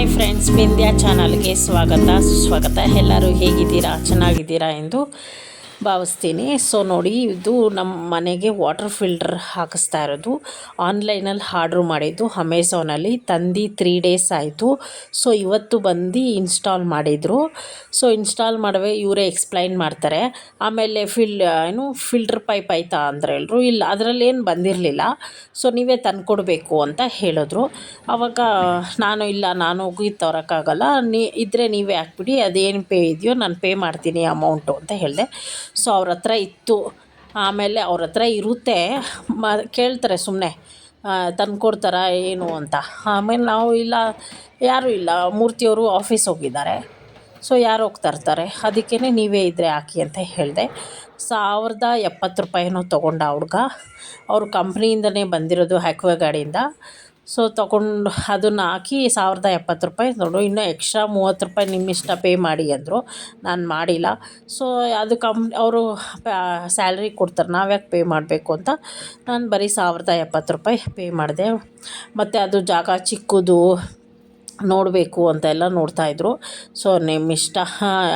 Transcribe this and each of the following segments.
Hi friends Bindya ಚಾನಲ್ಗೆ ಸ್ವಾಗತ. ಸುಸ್ವಾಗತ. ಎಲ್ಲರೂ ಹೇಗಿದ್ದೀರಾ? ಚೆನ್ನಾಗಿದ್ದೀರಾ ಎಂದು ಭಾವಿಸ್ತೀನಿ. ಸೊ ನೋಡಿ, ಇದು ನಮ್ಮ ಮನೆಗೆ ವಾಟರ್ ಫಿಲ್ಟರ್ ಹಾಕಿಸ್ತಾ ಇರೋದು. ಆನ್ಲೈನಲ್ಲಿ ಆರ್ಡ್ರ್ ಮಾಡಿದ್ದು ಅಮೆಝಾನಲ್ಲಿ ತಂದು ತ್ರೀ ಡೇಸ್ ಆಯಿತು. ಸೊ ಇವತ್ತು ಬಂದು ಇನ್ಸ್ಟಾಲ್ ಮಾಡಿದರು. ಸೊ ಇನ್ಸ್ಟಾಲ್ ಮಾಡುವೆ ಇವರೇ ಎಕ್ಸ್ಪ್ಲೈನ್ ಮಾಡ್ತಾರೆ. ಆಮೇಲೆ ಫಿಲ್ ಏನು ಫಿಲ್ಟರ್ ಪೈಪ್ ಆಯಿತಾ ಅಂದ್ರೆ ಹೇಳಿದ್ರು ಇಲ್ಲ, ಅದರಲ್ಲೇನು ಬಂದಿರಲಿಲ್ಲ. ಸೊ ನೀವೇ ತಂದುಕೊಡ್ಬೇಕು ಅಂತ ಹೇಳಿದ್ರು. ಆವಾಗ ನಾನು, ಇಲ್ಲ, ನಾನು ಹೋಗಿ ತರೋಕ್ಕಾಗಲ್ಲ. ನೀ ಇದ್ದರೆ ನೀವೇ ಹಾಕ್ಬಿಡಿ. ಅದೇನು ಪೇ ಇದೆಯೋ, ನಾನು ಪೇ ಮಾಡ್ತೀನಿ ಅಮೌಂಟು ಅಂತ ಹೇಳಿದೆ. ಸೊ ಅವ್ರ ಹತ್ರ ಇತ್ತು. ಆಮೇಲೆ ಅವ್ರ ಹತ್ರ ಇರುತ್ತೆ. ಮ, ಕೇಳ್ತಾರೆ ಸುಮ್ಮನೆ ತಂದ್ಕೊಡ್ತಾರಾ ಏನು ಅಂತ. ಆಮೇಲೆ ನಾವು ಇಲ್ಲ, ಯಾರೂ ಇಲ್ಲ. ಮೂರ್ತಿಯವರು ಆಫೀಸ್ ಹೋಗಿದ್ದಾರೆ. ಸೊ ಯಾರು ಹೋಗ್ತಾ ತರ್ತಾರೆ ಅದಕ್ಕೇ ನೀವೇ ಇದ್ದರೆ ಹಾಕಿ ಅಂತ ಹೇಳಿದೆ. ಸಾವಿರದ ಎಪ್ಪತ್ತು ರೂಪಾಯಿನೂ ತೊಗೊಂಡ ಹುಡ್ಗ. ಅವ್ರ ಕಂಪ್ನಿಯಿಂದನೇ ಬಂದಿರೋದು ಹ್ಯಾಕ್ವೆ ಗಾಡಿಯಿಂದ. ಸೊ ತಗೊಂಡು ಅದನ್ನು ಹಾಕಿ ಸಾವಿರದ ಎಪ್ಪತ್ತು ರೂಪಾಯಿ ನೋಡು, ಇನ್ನೂ ಎಕ್ಸ್ಟ್ರಾ ಮೂವತ್ತು ರೂಪಾಯಿ ನಿಮ್ಮ ಇಷ್ಟ ಪೇ ಮಾಡಿ ಅಂದರು. ನಾನು ಮಾಡಿಲ್ಲ. ಸೊ ಅದು ಕಮ್, ಅವರು ಸ್ಯಾಲ್ರಿ ಕೊಡ್ತಾರೆ ನಾವ್ಯಾಕೆ ಪೇ ಮಾಡಬೇಕು ಅಂತ. ನಾನು ಬರೀ ಸಾವಿರದ ಎಪ್ಪತ್ತು ರೂಪಾಯಿ ಪೇ ಮಾಡಿದೆ. ಮತ್ತು ಅದು ಜಾಗ ಚಿಕ್ಕದು ನೋಡಬೇಕು ಅಂತ ಎಲ್ಲ ನೋಡ್ತಾಯಿದ್ರು ಸೊ ನಿಮ್ಮ ಇಷ್ಟ.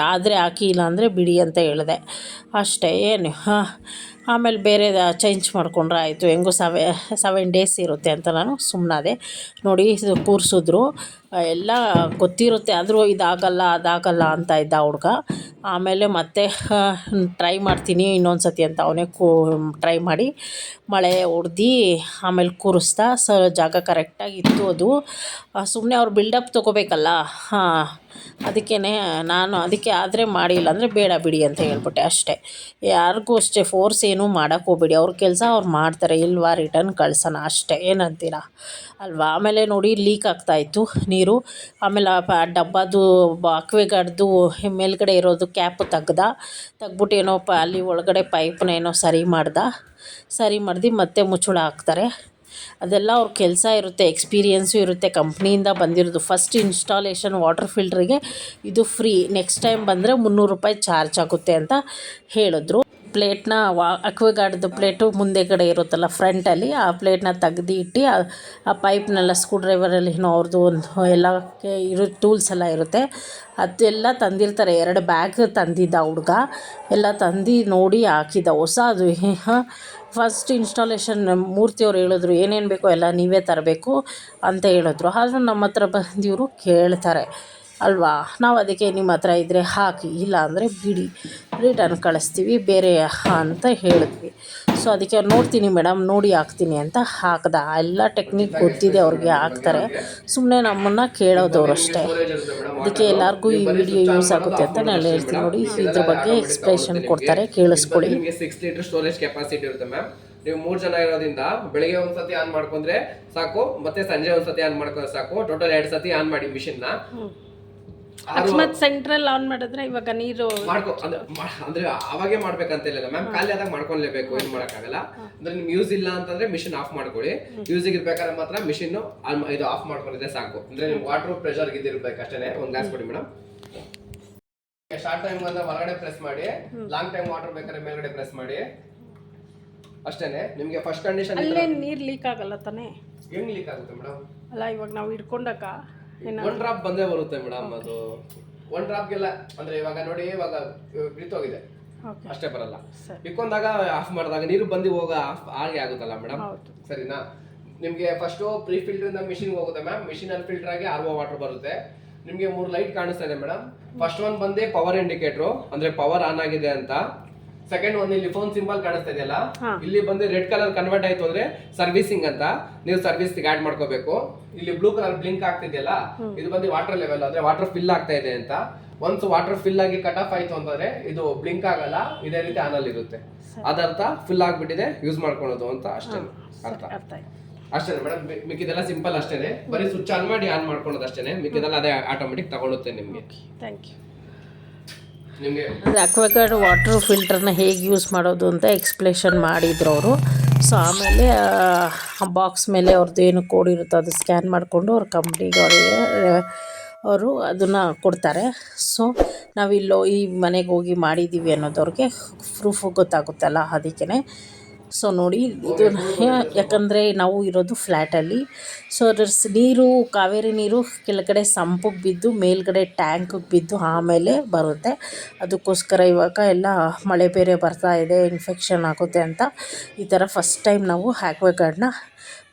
ಆದರೆ ಹಾಕಿ ಇಲ್ಲಾಂದರೆ ಬಿಡಿ ಅಂತ ಹೇಳಿದೆ. ಅಷ್ಟೇ, ಏನು? ಹಾಂ, ಆಮೇಲೆ ಬೇರೆ ಚೇಂಜ್ ಮಾಡಿಕೊಂಡ್ರೆ ಆಯಿತು. ಹೆಂಗೂ ಸವೆ ಸೆವೆನ್ ಡೇಸ್ ಇರುತ್ತೆ ಅಂತ ನಾನು ಸುಮ್ಮನಾದೆ ನೋಡಿ ಕೂರಿಸಿದ್ರು. ಎಲ್ಲ ಗೊತ್ತಿರುತ್ತೆ. ಆದರೂ ಇದಾಗಲ್ಲ, ಅದಾಗಲ್ಲ ಅಂತ ಇದ್ದ ಹುಡ್ಗ. ಆಮೇಲೆ ಮತ್ತೆ ಟ್ರೈ ಮಾಡ್ತೀನಿ ಇನ್ನೊಂದು ಸತಿ ಅಂತ ಅವನೇ ಕೂ ಟ್ರೈ ಮಾಡಿ ಮಳೆ ಹೊಡ್ದು ಆಮೇಲೆ ಕೂರಿಸ್ದ ಸ, ಜಾಗ ಕರೆಕ್ಟಾಗಿ ಇತ್ತು ಅದು. ಸುಮ್ಮನೆ ಅವ್ರು ಬಿಲ್ಡಪ್ ತೊಗೋಬೇಕಲ್ಲ, ಹಾಂ ಅದಕ್ಕೇ ನಾನು ಅದಕ್ಕೆ ಆದರೆ ಮಾಡಿಲ್ಲ ಅಂದರೆ ಬೇಡ ಬಿಡಿ ಅಂತ ಹೇಳ್ಬಿಟ್ಟೆ ಅಷ್ಟೇ. ಯಾರಿಗೂ ಅಷ್ಟೇ ಫೋರ್ಸ್ ಏನೂ ಮಾಡೋಕ್ಕೆ ಹೋಗ್ಬೇಡಿ. ಅವ್ರ ಕೆಲಸ ಅವ್ರು ಮಾಡ್ತಾರೆ, ಇಲ್ವಾ ರಿಟರ್ನ್ ಕಳ್ಸೋಣ ಅಷ್ಟೇ. ಏನಂತೀರ? ಅಲ್ವಾ? ಆಮೇಲೆ ನೋಡಿ ಲೀಕ್ ಆಗ್ತಾಯಿತ್ತು ನೀರು. ಆಮೇಲೆ ಆ ಡಬ್ಬದು ಅಕ್ವೆಗಾರ್ಡ್ದು ಮೇಲ್ಗಡೆ ಇರೋದು ಕ್ಯಾಪ್ ತೆಗ್ದ ತೆಗ್ಬಿಟ್ಟು ಏನೋ ಪ ಅಲ್ಲಿ ಒಳಗಡೆ ಪೈಪ್ನ ಏನೋ ಸರಿ ಮಾಡ್ದ. ಸರಿ ಮಾಡ್ದು ಮತ್ತೆ ಮುಚ್ಚಳ ಹಾಕ್ತಾರೆ. ಅದೆಲ್ಲ ಅವ್ರ ಕೆಲಸ ಇರುತ್ತೆ ಎಕ್ಸ್ಪೀರಿಯೆನ್ಸು ಇರುತ್ತೆ. ಕಂಪ್ನಿಯಿಂದ ಬಂದಿರೋದು. ಫಸ್ಟ್ ಇನ್ಸ್ಟಾಲೇಷನ್ ವಾಟರ್ ಫಿಲ್ಟ್ರಿಗೆ ಇದು ಫ್ರೀ ನೆಕ್ಸ್ಟ್ ಟೈಮ್ ಬಂದರೆ ಮುನ್ನೂರು ರೂಪಾಯಿ ಚಾರ್ಜ್ ಆಗುತ್ತೆ ಅಂತ ಹೇಳಿದ್ರು. ಪ್ಲೇಟ್ನ ವಾ ಅಕ್ವೆಗಾರ್ಡ್ದು ಪ್ಲೇಟು ಮುಂದೆಗಡೆ ಇರುತ್ತಲ್ಲ ಫ್ರಂಟಲ್ಲಿ, ಆ ಪ್ಲೇಟ್ನ ತೆಗ್ದು ಇಟ್ಟು ಆ ಪೈಪ್ನೆಲ್ಲ ಸ್ಕ್ರೂ ಡ್ರೈವರಲ್ಲಿ ಏನೋ ಅವ್ರದ್ದು ಒಂದು ಎಲ್ಲ ಇರೋ ಟೂಲ್ಸ್ ಎಲ್ಲ ಇರುತ್ತೆ. ಅದೆಲ್ಲ ತಂದಿರ್ತಾರೆ. ಎರಡು ಬ್ಯಾಗ್ ತಂದಿದ್ದ ಹುಡುಗ. ಎಲ್ಲ ತಂದು ನೋಡಿ ಹಾಕಿದ್ದ ಹೊಸದು ಫಸ್ಟ್ ಇನ್ಸ್ಟಾಲೇಷನ್ ಮೂರ್ತಿಯವ್ರು ಹೇಳಿದ್ರು, ಏನೇನು ಬೇಕೋ ಎಲ್ಲ ನೀವೇ ತರಬೇಕು ಅಂತ ಹೇಳಿದ್ರು. ಆದರೂ ನಮ್ಮ ಹತ್ರ ಬಂದಿವರು ಕೇಳ್ತಾರೆ. ಅಲ್ವಾ? ನಾವು ಅದಕ್ಕೆ ನಿಮ್ಮ ಹತ್ರ ಇದ್ದರೆ ಹಾಕಿ, ಇಲ್ಲ ಅಂದರೆ ಬಿಡಿ. ರಿಟರ್ನ್ ಕಳಿಸ್ತೀವಿ, ಬೇರೆ ಅಂತ ಹೇಳಿದ್ವಿ. ಸೊ ಅದಕ್ಕೆ ನೋಡ್ತೀನಿ ಮೇಡಮ್ ನೋಡಿ ಹಾಕ್ತೀನಿ ಅಂತ ಹಾಕ್ದ. ಎಲ್ಲ ಟೆಕ್ನಿಕ್ ಗೊತ್ತಿದೆ ಅವ್ರಿಗೆ ಹಾಕ್ತಾರೆ. ಸುಮ್ಮನೆ ನಮ್ಮನ್ನು ಕೇಳೋದವ್ರು ಅಷ್ಟೇ. ಅದಕ್ಕೆ ಎಲ್ಲರಿಗೂ ಈ ವಿಡಿಯೋ ಯೂಸ್ ಆಗುತ್ತೆ ಅಂತ ನಾನು ಹೇಳ್ತೀನಿ ನೋಡಿ. ಇದ್ರ ಬಗ್ಗೆ ಎಕ್ಸ್ಪ್ಲೇಷನ್ ಕೊಡ್ತಾರೆ, ಕೇಳಿಸ್ಕೊಳ್ಳಿ. ಸಿಕ್ಸ್ ಲೀಟರ್ ಸ್ಟೋರೇಜ್ ಕೆಪಾಸಿಟಿ ಇರುತ್ತೆ ಮ್ಯಾಮ್ ನೀವು ಮೂರು ಜನ ಇರೋದ್ರಿಂದ ಬೆಳಿಗ್ಗೆ ಒಂದ್ಸತಿ ಆನ್ ಮಾಡ್ಕೊಂಡ್ರೆ ಸಾಕು, ಮತ್ತೆ ಸಂಜೆ ಒಂದ್ಸತಿ ಆನ್ ಮಾಡ್ಕೊಂಡ್ರೆ ಸಾಕು. ಟೋಟಲ್ ಎರಡು ಸತಿ ಆನ್ ಮಾಡಿ ಮಿಷಿನ್ನ. ಆರು ಅಕಸ್ಮಾತ್ ಸೆಂಟ್ರಲ್ ಆನ್ ಮಾಡಿದ್ರೆ ಇವಾಗ ನೀರು ಮಾಡ್ಕೊ ಅಂದ್ರೆ ಅಂದ್ರೆ ಅವಾಗೆ ಮಾಡ್ಬೇಕಂತ ಇಲ್ಲ ಮ್ಯಾಮ್ ಖಾಲಿ ಆದಾಗ ಮಾಡ್ಕೊಳ್ಲೇಬೇಕು ಏನ್ ಮಾಡಕ್ಕಾಗಲ್ಲ. ಅಂದ್ರೆ ನಿಮ್ ಯೂಸ್ ಇಲ್ಲ ಅಂತಂದ್ರೆ ಮಿಷಿನ್ ಆಫ್ ಮಾಡ್ಕೊಳ್ಳಿ. ಯೂಸಿಗೆ ಇರ್ಬೇಕಾದ್ರೆ ಮಾತ್ರ ಮಿಷಿನ್ ಇದು ಆಫ್ ಮಾಡ್ಕೊಂಡಿದ್ರೆ ಸಾಕು. ಅಂದ್ರೆ ವಾಟರ್ ಪ್ರೆಷರ್ ಇದಿರ್ಬೇಕು ಅಷ್ಟೇ ಒಂದ್ ಗ್ಯಾಸ್ ಕೊಡಿ ಮೇಡಮ್ ಶಾರ್ಟ್ ಟೈಮ್ ಅಂದ್ರೆ ಹೊರಗಡೆ ಪ್ರೆಸ್ ಮಾಡಿ ಲಾಂಗ್ ಟೈಮ್ ವಾಟರ್ ಬೇಕಾದ್ರೆ ಮೇಲ್ಗಡೆ ಪ್ರೆಸ್ ಮಾಡಿ. ಅಷ್ಟೇನೆ. ನಿಮ್ಗೆ ಫಸ್ಟ್ ಕಂಡೀಷನ್ ಅಲ್ಲೇ ನೀರು ಲೀಕ್ ಆಗಲ್ಲ ತಾನೇ? ಹೆಂಗ್ ಲೀಕ್ ಆಗುತ್ತೆ ಮೇಡಮ್ ಅಲ್ಲ ಇವಾಗ ನಾವು ಹಿಡ್ಕೊಂಡಾಗ ಒನ್ ಡ್ರಾಪ್ ಬಂದೇ ಬರುತ್ತೆ ಮೇಡಮ್ ಅದು. ಒನ್ ಡ್ರಾಪ್ಗೆಲ್ಲ ಅಂದ್ರೆ ಇವಾಗ ನೋಡಿ ಇವಾಗ ಬಿತ್ತೋಗಿದೆ. ಅಷ್ಟೇ ಬರಲ್ಲ. ಇಕ್ಕೊಂಡಾಗ ಬಿಕ್ಕೊಂಡಾಗ ಆಫ್ ಮಾಡಿದಾಗ ನೀರು ಬಂದು ಹೋಗ ಆಫ್ ಹಾಗೆ ಆಗುತ್ತಲ್ಲ ಮೇಡಮ್ ಸರಿನಾ? ನಿಮ್ಗೆ ಫಸ್ಟ್ ಪ್ರೀ ಫಿಲ್ಟರ್ ಇಂದ ಮಿಷಿನ್ ಹೋಗುತ್ತೆ ಮ್ಯಾಮ್ ಮಿಷಿನ್ ಅಲ್ಲಿ ಫಿಲ್ಟರ್ ಆಗಿ ಆರ್ ವಾಟರ್ ಬರುತ್ತೆ. ನಿಮ್ಗೆ ಮೂರು ಲೈಟ್ ಕಾಣಿಸ್ತಾ ಇದೆ ಮೇಡಮ್ ಫಸ್ಟ್ ಒನ್ ಬಂದೇ ಪವರ್ ಇಂಡಿಕೇಟರ್ ಅಂದ್ರೆ ಪವರ್ ಆನ್ ಆಗಿದೆ ಅಂತ. ಸೆಕೆಂಡ್ ಒನ್ ಇಲ್ಲಿ ಫೋನ್ ಸಿಂಬಲ್ ಕಾಣಿಸ್ತಾ ಇದೆಯಲ್ಲ? ಇಲ್ಲಿ ಬಂದು ರೆಡ್ ಕಲರ್ ಕನ್ವರ್ಟ್ ಆಯ್ತು ಅಂದ್ರೆ ಸರ್ವಿಸಿಂಗ್ ಅಂತ. ನೀವು ಸರ್ವಿಸ್ ಆಡ್ ಮಾಡ್ಕೋಬೇಕು. ಇಲ್ಲಿ ಬ್ಲೂ ಕಲರ್ ಬ್ಲಿಂಕ್ ಆಗ್ತಿದೆಯಲ್ಲ ಇದು ಬಂದು ವಾಟರ್ ಲೆವೆಲ್ ಅಂದ್ರೆ ವಾಟರ್ ಫಿಲ್ ಆಗ್ತಾ ಇದೆ ಅಂತ. ಒನ್ಸ್ ವಾಟರ್ ಫಿಲ್ ಆಗಿ ಕಟ್ ಆಫ್ ಆಯ್ತು ಅಂತಂದ್ರೆ ಇದು ಬ್ಲಿಂಕ್ ಆಗಲ್ಲ ಇದೇ ರೀತಿ ಆನ್ ಅಲ್ಲಿ ಇರುತ್ತೆ. ಅದರ್ಥ ಫಿಲ್ ಆಗ್ಬಿಟ್ಟಿದೆ ಯೂಸ್ ಮಾಡ್ಕೊಳೋದು ಅಂತ ಅಷ್ಟೇ. ಅರ್ಥ. ಅಷ್ಟೇ ಮೇಡಮ್ ಮಿಕ್ಕಿದೆಲ್ಲ ಸಿಂಪಲ್ ಅಷ್ಟೇನೆ. ಬರೀ ಸ್ವಿಚ್ ಆನ್ ಮಾಡಿ ಆನ್ ಮಾಡ್ಕೊಳೋದು ಅಷ್ಟೇನೆ. ಮಿಕ್ಕಿದೆಲ್ಲ ಅದೇ ಆಟೋಮೆಟಿಕ್ ತಗೊಳುತ್ತೆ ನಿಮ್ಗೆ. ಥ್ಯಾಂಕ್ ಯು ಅಕ್ವಾಗಾರ್ಡ್ ವಾಟರ್ ಫಿಲ್ಟರ್ನ ಹೇಗೆ ಯೂಸ್ ಮಾಡೋದು ಅಂತ ಎಕ್ಸ್ಪ್ಲೇಷನ್ ಮಾಡಿದ್ರು ಅವರು. ಸೊ ಆಮೇಲೆ ಬಾಕ್ಸ್ ಮೇಲೆ ಅವ್ರದ್ದು ಏನು ಕೋಡ್ ಇರುತ್ತೋ ಅದು ಸ್ಕ್ಯಾನ್ ಮಾಡಿಕೊಂಡು ಅವ್ರ ಕಂಪ್ನಿಗೆ ಅವರಿಗೆ ಅವರು ಅದನ್ನು ಕೊಡ್ತಾರೆ. ಸೊ ನಾವಿಲ್ಲೋ ಈ ಮನೆಗೆ ಹೋಗಿ ಮಾಡಿದ್ದೀವಿ ಅನ್ನೋದವ್ರಿಗೆ ಪ್ರೂಫು ಗೊತ್ತಾಗುತ್ತಲ್ಲ ಅದಕ್ಕೇ ಸೊ ನೋಡಿ, ಇದು ಯಾಕಂದರೆ ನಾವು ಇರೋದು ಫ್ಲ್ಯಾಟಲ್ಲಿ. ಸೊ ಅದ್ರ ನೀರು, ಕಾವೇರಿ ನೀರು ಕೆಳಗಡೆ ಸಂಪಿಗೆ ಬಿದ್ದು, ಮೇಲ್ಗಡೆ ಟ್ಯಾಂಕಿಗೆ ಬಿದ್ದು ಆಮೇಲೆ ಬರುತ್ತೆ. ಅದಕ್ಕೋಸ್ಕರ ಇವಾಗ ಎಲ್ಲ ಮಳೆ ಬೇರೆ ಬರ್ತಾ ಇದೆ, ಇನ್ಫೆಕ್ಷನ್ ಆಗುತ್ತೆ ಅಂತ ಈ ಥರ ಫಸ್ಟ್ ಟೈಮ್ ನಾವು ಆ್ಯಕ್ವೆಗಾರ್ಡ್ನ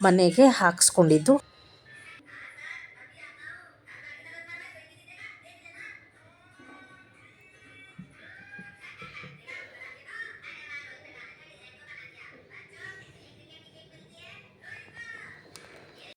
ಮನೆಗೆ ಹಾಕ್ಸ್ಕೊಂಡಿದ್ದು.